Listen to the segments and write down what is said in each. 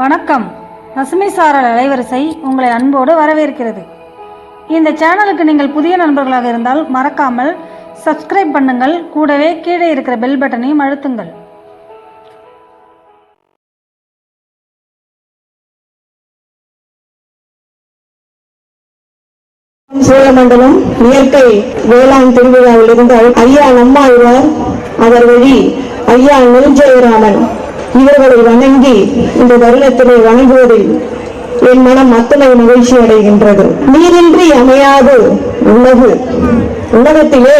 வணக்கம். பசுமை சாரல் அலைவரிசை உங்களை அன்போடு வரவேற்கிறது. இந்த சேனலுக்கு நீங்கள் புதிய நண்பர்களாக இருந்தால் மறக்காமல் சப்ஸ்கிரைப் பண்ணுங்கள். கூடவே கீழே இருக்கிற பெல் பட்டனையும் அழுத்துங்கள். சோழமண்டலம் இயற்கை வேளாண் திருவிழாவில் இருந்து ஐயா நம்மாழ்வார் அவர் வழி ஐயா நெல்ஜெயராமன். இவர்களை வணங்கி இந்த தருணத்திலே வணங்குவதில் என் மனம் அத்தனை மகிழ்ச்சி அடைகின்றது. நீரின்றி அமையாது உலகு. உலகத்திலே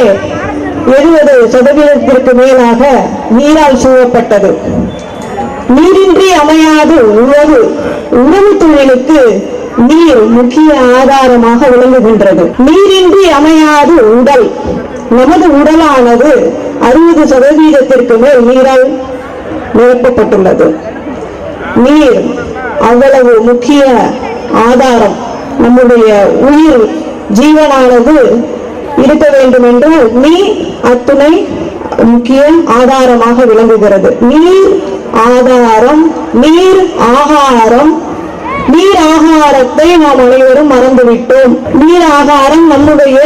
எழுபது சதவீதத்திற்கு மேலாக நீரால் சூழப்பட்டது. நீரின்றி அமையாது உறவு உணவு தொழிலுக்கு நீர் முக்கிய ஆதாரமாக விளங்குகின்றது. நீரின்றி அமையாது உடல். நமது உடலானது அறுபது சதவீதத்திற்கு மேல் நீரால் நிரப்பப்பட்டுள்ளது நீர் அவ்வளவு முக்கிய ஆதாரம். நம்முடைய உயிர் ஜீவனானது இருக்க வேண்டும் என்றால் நீர் அத்துணை முக்கிய ஆதாரமாக விளங்குகிறது. நீர் ஆதாரம் நீர் ஆகாரம். நீர் ஆகாரத்தை நாம் அனைவரும் மறந்துவிட்டோம். நீர் ஆகாரம் நம்முடைய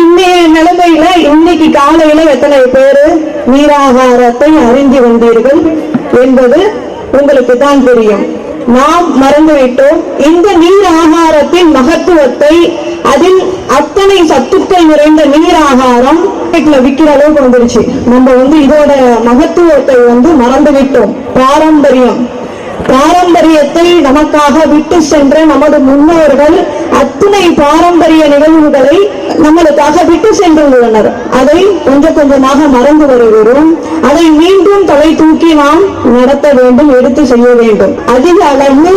இன்னைய நிலைமையில இன்னைக்கு காலையில எத்தனை பேரு நீராகாரத்தை அறிந்து வந்தீர்கள் என்பது உங்களுக்கு தான் தெரியும். நாம் மறந்துவிட்டோம். இந்த நீர் ஆகாரத்தின் மகத்துவத்தை அதில் அத்தனை சத்துக்கள் நிறைந்த நீர் ஆகாரம் விக்கிற அளவுக்கு வந்துருச்சு. நம்ம வந்து இதோட மகத்துவத்தை வந்து மறந்துவிட்டோம். பாரம்பரியம். பாரம்பரியத்தை நமக்காக விட்டு சென்ற நமது முன்னோர்கள் அத்தனை பாரம்பரிய நிகழ்வுகளை நம்மளுக்காக விட்டு சென்றுள்ளனர். அதை கொஞ்சம் கொஞ்சமாக மறந்து வருகிறோம். அதை மீண்டும் தலை தூக்கி நாம் நடத்த வேண்டும் எடுத்து செய்ய வேண்டும். அதிக அளவு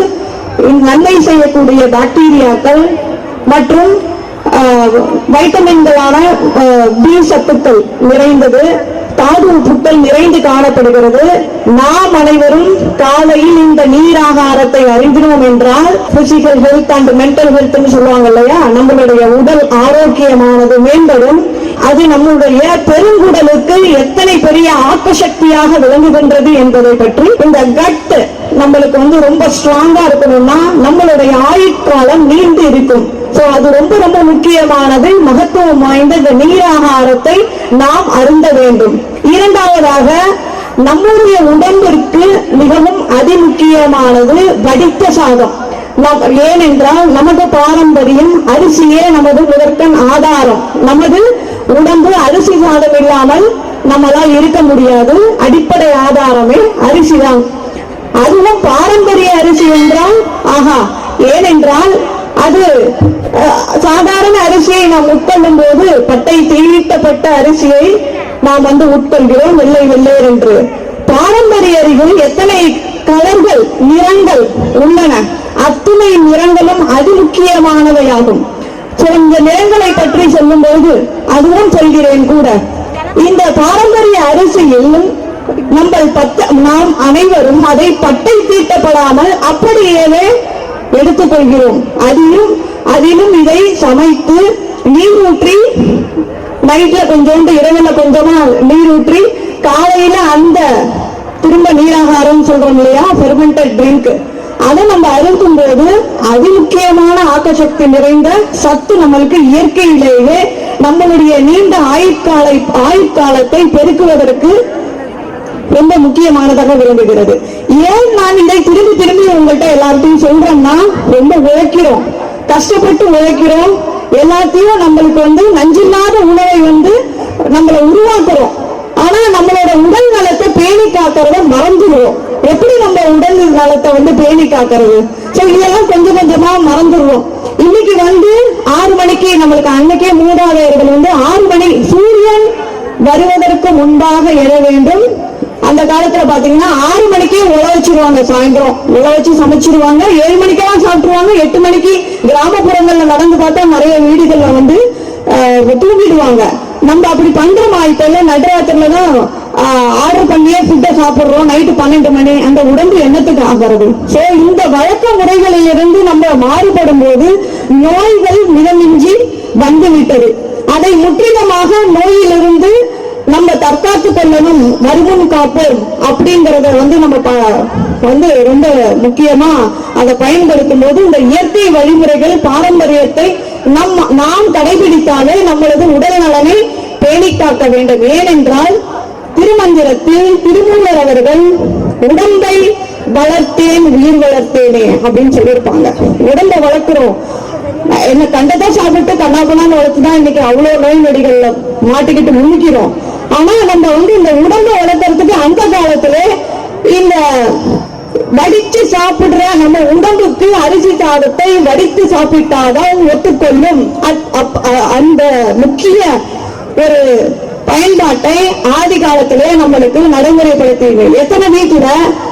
நன்மை செய்யக்கூடிய பாக்டீரியாக்கள் மற்றும் ஆஹ், வைட்டமின்களான பி சத்துக்கள் நிறைந்தது. தாது புத்தல் நிறைந்து காணப்படுகிறது. நாம் அனைவரும் காலையில் இந்த நீர் ஆகாரத்தை அறிந்தினோம் என்றால் பிசிக்கல் ஹெல்த் அண்ட் மென்டல் ஹெல்த்னு சொல்லுவாங்க இல்லையா? நம்மளுடைய உடல் ஆரோக்கியமானது மேம்படும். அது நம்முடைய பெருங்குடலுக்கு எத்தனை பெரிய ஆக்க சக்தியாக விளங்குகின்றது என்பதை பற்றி இந்த கட் நம்மளுக்கு வந்து ரொம்ப ஸ்ட்ராங்கா இருக்கணும்னா நம்மளுடைய ஆயுட்காலம் நீண்டு இருக்கும். சோ அது ரொம்ப ரொம்ப முக்கியமானது மகத்துவம் வாய்ந்த இந்த நீராகாரத்தை நாம் அருந்த வேண்டும். இரண்டாவதாக நம்முடைய உடம்பிற்கு மிகவும் அதிமுக்கியமானது வடித்த சாதம். ஏனென்றால் நமது பாரம்பரியம் அரிசியே நமது முதற்கண் ஆதாரம். நமது உடம்பு அரிசி சாதம் இல்லாமல் நம்மளால் இருக்க முடியாது. அடிப்படை ஆதாரமே அரிசிதான். அதுவும் பாரம்பரிய அரிசி என்றால் ஆஹா ஏனென்றால் அது சாதாரண அரிசியை நாம் உட்கொள்ளும் போது பட்டை தீட்டப்பட்ட அரிசியை நாம் வந்து உட்கொள்கிறோம். வெள்ளை வெள்ளையர் என்று. பாரம்பரிய அறிவில் எத்தனை கலர்கள் நிறங்கள் உள்ளன? அத்துணை நிறங்களும் அதிமுக்கியமானவையாகும். முக்கியமானவையாகும் இந்த நிறங்களை பற்றி சொல்லும்போது அதுவும் சொல்கிறேன் கூட. இந்த பாரம்பரிய அரிசியில் நம்ம பத்த நாம் அனைவரும் அதை பட்டை தீட்டப்படாமல் அப்படியே எடுத்துக்கொள்கிறோம். அதிலும் அதிலும் இதை சமைத்து நீர் ஊற்றி நைட்ல கொஞ்சோண்டு இரவுல கொஞ்சமா நீர் ஊற்றி காலையில அந்த திரும்ப நீராகாரம் சொல்றோம் இல்லையா? ஃபெர்மெண்டட் ட்ரிங்க் அதை நம்ம அருந்தும் போது அதி முக்கியமான ஆக்கசக்தி நிறைந்த சத்து நம்மளுக்கு இயற்கையிலேயே நம்மளுடைய நீண்ட ஆயுட்காலை ஆயுட்காலத்தை பெருக்குவதற்கு ரொம்ப முக்கியமானதாக விளங்குகிறது. ஏன் நான் இதை திரும்பி திரும்பி உங்கள்கிட்ட எல்லார்ட்டையும் சொல்றேன்னா ரொம்ப உழைக்கிறோம். கஷ்டப்பட்டு உழைக்கிறோம். எல்லாத்தையும் நம்மளுக்கு வந்து நஞ்சில்லாத உணவை வந்து நம்மளை உருவாக்குறோம். ஆனா நம்மளோட உடல் நலத்தை பேணி காக்கிறத மறந்துடுவோம் எப்படி நம்ம உடல் நலத்தை வந்து பேணி காக்கிறது? சோ இதெல்லாம் கொஞ்சம் கொஞ்சமா மறந்துடுவோம் இன்னைக்கு வந்து ஆறு மணிக்கு நம்மளுக்கு அன்னைக்கே மூதாதையர்கள் வந்து ஆறு மணி சூரியன் வருவதற்கு முன்பாக எழ வேண்டும். அந்த காலத்துல பாத்தீங்கன்னா ஆறு மணிக்கே உழ வச்சிருவாங்க சாயந்தரம். உழ வச்சு சமைச்சிருவாங்க. ஏழு மணிக்கெல்லாம் சாப்பிட்டுருவாங்க. எட்டு மணிக்கு கிராமப்புறங்கள்ல நடந்து பார்த்தா நிறைய வீடுகள்ல வந்து தூங்கிடுவாங்க. நம்ம அப்படி பண்றோமா இப்ப எல்லாம் நடுராத்திரில தான் ஆர்டர் பண்ணியே ஃபுட்டை சாப்பிடுறோம். நைட்டு பன்னெண்டு மணி அந்த உடம்பு என்னத்துக்கு ஆகிறது சோ இந்த வழக்க முறைகளில் இருந்து நம்ம மாறுபடும் போது நோய்கள் மிதமிஞ்சி வந்து விட்டது அதை முற்றிலுமாக நோயிலிருந்து நம்ம தற்காத்து கொள்ளணும் வருமுன் காப்போம் அப்படிங்கறத வந்து நம்ம ப- வந்து ரொம்ப முக்கியமா அதை பயன்படுத்தும் போது இந்த இயற்கை வழிமுறைகள் பாரம்பரியத்தை நம் நாம் கடைபிடித்தாலே நம்மளது உடல் நலனை பேணிக்காக்க வேண்டும். ஏனென்றால் திருமந்திரத்தில் திருமூலர் அவர்கள் உடம்பை வளர்த்தேன் உயிர் வளர்த்தேனே அப்படின்னு சொல்லியிருப்பாங்க. உடம்பை வளர்க்கிறோம். என்ன கண்டதா சாப்பிட்டு கண்ணாபண்ணான்னு வளர்த்துதான் இன்னைக்கு அவ்வளவு நோய் நொடிகள்ல மாட்டிக்கிட்டு முன்னிக்கிறோம் ஆனா நம்ம வந்து இந்த உடம்பை வளர்க்கறதுக்கு அந்த காலத்துல இந்த வடிச்சு சாப்பிடுற நம்ம உடம்புக்கு அரிசி சாதத்தை வடித்து சாப்பிட்டாதான் ஒத்துக்கொள்ளும். அப்- அ- அந்த முக்கிய ஒரு பயன்பாட்டை ஆதி காலத்திலே நம்மளுக்கு நடைமுறைப்படுத்தி எத்தனை வீட்டுல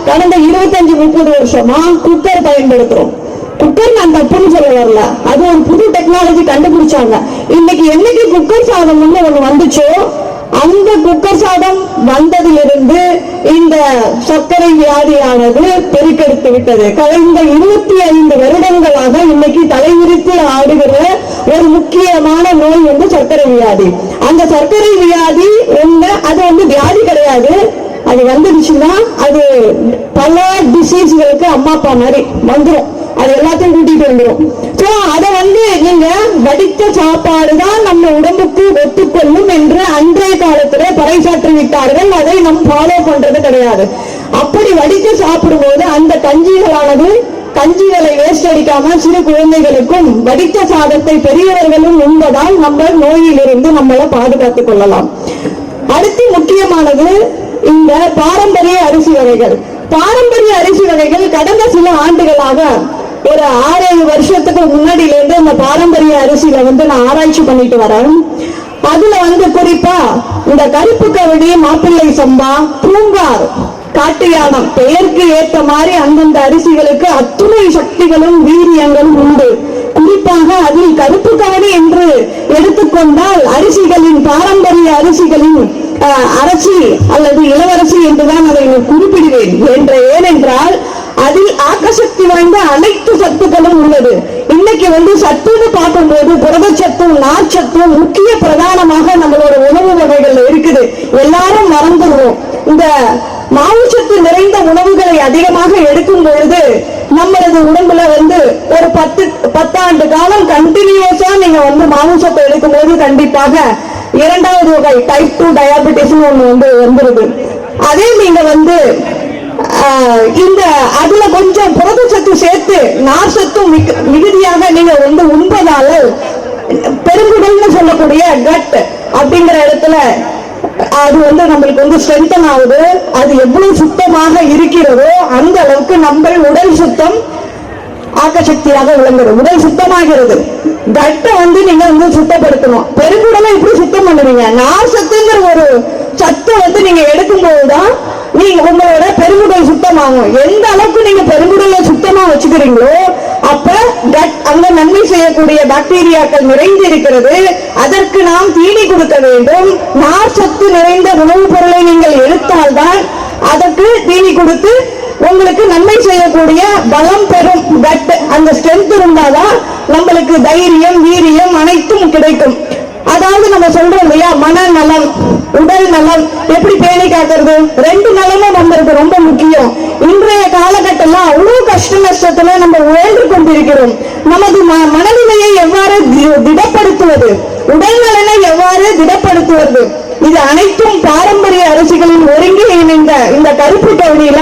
கடந்த இருபத்தஞ்சு முப்பது வருஷமா குக்கர் பயன்படுத்துறோம். குக்கர் நான் தப்புன்னு சொல்ல வரல. அது ஒரு புது டெக்னாலஜி கண்டுபிடிச்சாங்க. இன்னைக்கு என்னைக்கு குக்கர் சாதம் வந்து ஒண்ணு வந்துச்சோ அந்த குக்கர் சாதம் வந்ததிலிருந்து இந்த சர்க்கரை வியாதியானது பெருக்கெடுத்து விட்டது. கடந்த இருபத்தி ஐந்து வருடங்களாக இன்னைக்கு தலைவிரித்து ஆடுகிற ஒரு முக்கியமான நோய் வந்து சர்க்கரை வியாதி. அந்த சர்க்கரை வியாதி ஒண்ணு அது வந்து வியாதி கிடையாது. அது வந்துடுச்சுன்னா அது பல டிசீஸ்களுக்கு அம்மா அப்பா மாதிரி வந்துடும் அது எல்லாத்தையும் கூட்டிட்டு வந்துரும். சோ அத வந்து நீங்க வடித்த சாப்பாடு தான் நம்ம உடம்புக்கு ஒத்துக்கொள்ளும் என்று அன்றைய காலத்துல பறைசாற்றி விட்டார்கள். அதை நம் ஃபாலோ பண்றது கிடையாது. அப்படி வடித்து சாப்பிடும்போது அந்த கஞ்சிகளானது கஞ்சிகளை வேஸ்ட் அடிக்காம சிறு குழந்தைகளுக்கும் வடித்த சாதத்தை பெரியவர்களும் உண்பதால் நம்ம நோயிலிருந்து நம்மளை பாதுகாத்துக் கொள்ளலாம். அடுத்து முக்கியமானது இந்த பாரம்பரிய அரிசி வகைகள். பாரம்பரிய அரிசி வகைகள் கடந்த சில ஆண்டுகளாக ஒரு ஆறேழு வருஷத்துக்கு முன்னாடில இருந்து இந்த பாரம்பரிய அரிசியில வந்து நான் ஆராய்ச்சி பண்ணிட்டு வரேன். அதுல வந்து குறிப்பா இந்த கருப்பு கவடி மாப்பிள்ளை சம்பா பூங்கார் காட்டு யானம் பெயருக்கு ஏற்ற மாதிரி அந்தந்த அரிசிகளுக்கு அத்துணை சக்திகளும் வீரியங்களும் உண்டு. குறிப்பாக அதில் கருப்பு கவடி என்று எடுத்துக்கொண்டால் அரிசிகளின் பாரம்பரிய அரிசிகளின் அஹ், அரசி அல்லது இளவரசி என்றுதான் அதை நான் குறிப்பிடுவேன். என்ற ஏனென்றால் அதில் ஆக்கசக்தி வாய்ந்த அனைத்து சத்துக்களும் உள்ளது. இன்னைக்கு வந்து சத்துன்னு பார்க்கும்போது புரதச்சத்தும் நார்ச்சத்தும் முக்கிய பிரதானமாக நம்மளோட உணவு வகைகள்ல இருக்குது. எல்லாரும் மறந்துடுவோம் இந்த மாவுச்சத்து நிறைந்த உணவுகளை அதிகமாக எடுக்கும் பொழுது நம்மளது உடம்புல வந்து ஒரு பத்து பத்தாண்டு காலம் கண்டினியூஸா நீங்க வந்து மாவுச்சத்தை எடுக்கும் போது கண்டிப்பாக இரண்டாவது வகை டைப் டூ டயாபெட்டிஸ் ஒண்ணு வந்து வந்துருது. அதே நீங்க வந்து இந்த அதுல கொஞ்சம் புரதச்சத்து சேர்த்து நார்சத்தும் மிகுதியாக நீங்க வந்து உண்பதால பெருங்குடல்னு சொல்லக்கூடிய கட் அப்படிங்கிற இடத்துல அது வந்து நம்மளுக்கு வந்து ஸ்ட்ரென்தன் ஆகுது. அது எவ்வளவு சுத்தமாக இருக்கிறதோ அந்த அளவுக்கு நம்ம உடல் சுத்தம் ஆக்கசக்தியாக விளங்குறது உடல் சுத்தமாகிறது. கட்டை வந்து நீங்க வந்து சுத்தப்படுத்தணும். பெருங்குடலை இப்படி சுத்தம் பண்ணுவீங்க? நார் சத்துங்கிற ஒரு சத்தை வந்து நீங்க எடுக்கும் போதுதான் நீங்க உங்களோட பெருங்குடல் சுத்தமாகும். எந்த அளவுக்கு நீங்க பெருங்குடலை சுத்தமா வச்சுக்கிறீங்களோ அப்ப கட் அங்க நன்மை செய்யக்கூடிய பாக்டீரியாக்கள் நிறைந்து இருக்கிறது. அதற்கு நாம் தீனி கொடுக்க வேண்டும். நார் சத்து நிறைந்த உணவுப் பொருளை நீங்கள் எடுத்தால்தான் அதற்கு தீனி கொடுத்து உங்களுக்கு நன்மை செய்யக்கூடிய பலம் பெறும் பட் அந்த ஸ்ட்ரென்த் இருந்தாதான் நம்மளுக்கு தைரியம் வீரியம் அனைத்தும் கிடைக்கும். அதாவது நம்ம சொல்றோம் இல்லையா மனநலம் உடல் நலம் எப்படி பேணி காக்கிறது? ரெண்டு நலமும் நம்மளுக்கு ரொம்ப முக்கியம். இன்றைய காலகட்டம்ல அவ்வளவு கஷ்ட நஷ்டத்துல நம்ம உழன்று கொண்டிருக்கிறோம். நமது மனநிலையை எவ்வாறு தி- திடப்படுத்துவது? உடல் நலனை எவ்வாறு திடப்படுத்துவது? இது அனைத்தும் பாரம்பரிய அரசிகளின் ஒருங்கிணைந்த இந்த கருப்பு கவுனியில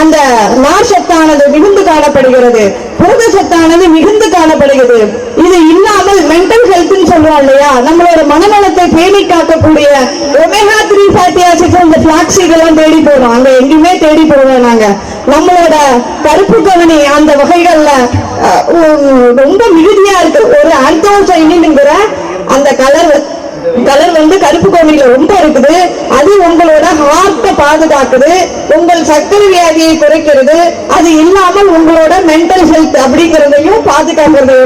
அந்த நார் சத்தானது மிகுந்து காணப்படுகிறது புரத சத்தானது மிகுந்து காணப்படுகிறது. இது இல்லாமல் மென்டல் ஹெல்த்னு சொல்றோம் இல்லையா? நம்மளோட மனநலத்தை பேணி காக்கக்கூடிய ஒமேகா த்ரீ ஃபேட்டி ஆசிட்ஸ் இந்த பிளாக்ஸீட் எல்லாம் தேடி போறோம். அங்க எங்கேயுமே தேடி போடுவோம் நாங்க. நம்மளோட கருப்பு கவனி அந்த வகைகள்ல ரொம்ப மிகுதியா இருக்கு ஒரு ஆந்தோசைனிங்கிற அந்த கலர் கலர் வந்து கருப்பு கோவில ரொம்ப இருக்குது. அது உங்களோட ஹார்ட்டை பாதுகாக்குது. உங்கள் சர்க்கரை வியாதியை குறைக்கிறது. அது இல்லாமல் உங்களோட மென்டல் ஹெல்த் அப்படிங்கிறதையும் பாதுகாக்கிறது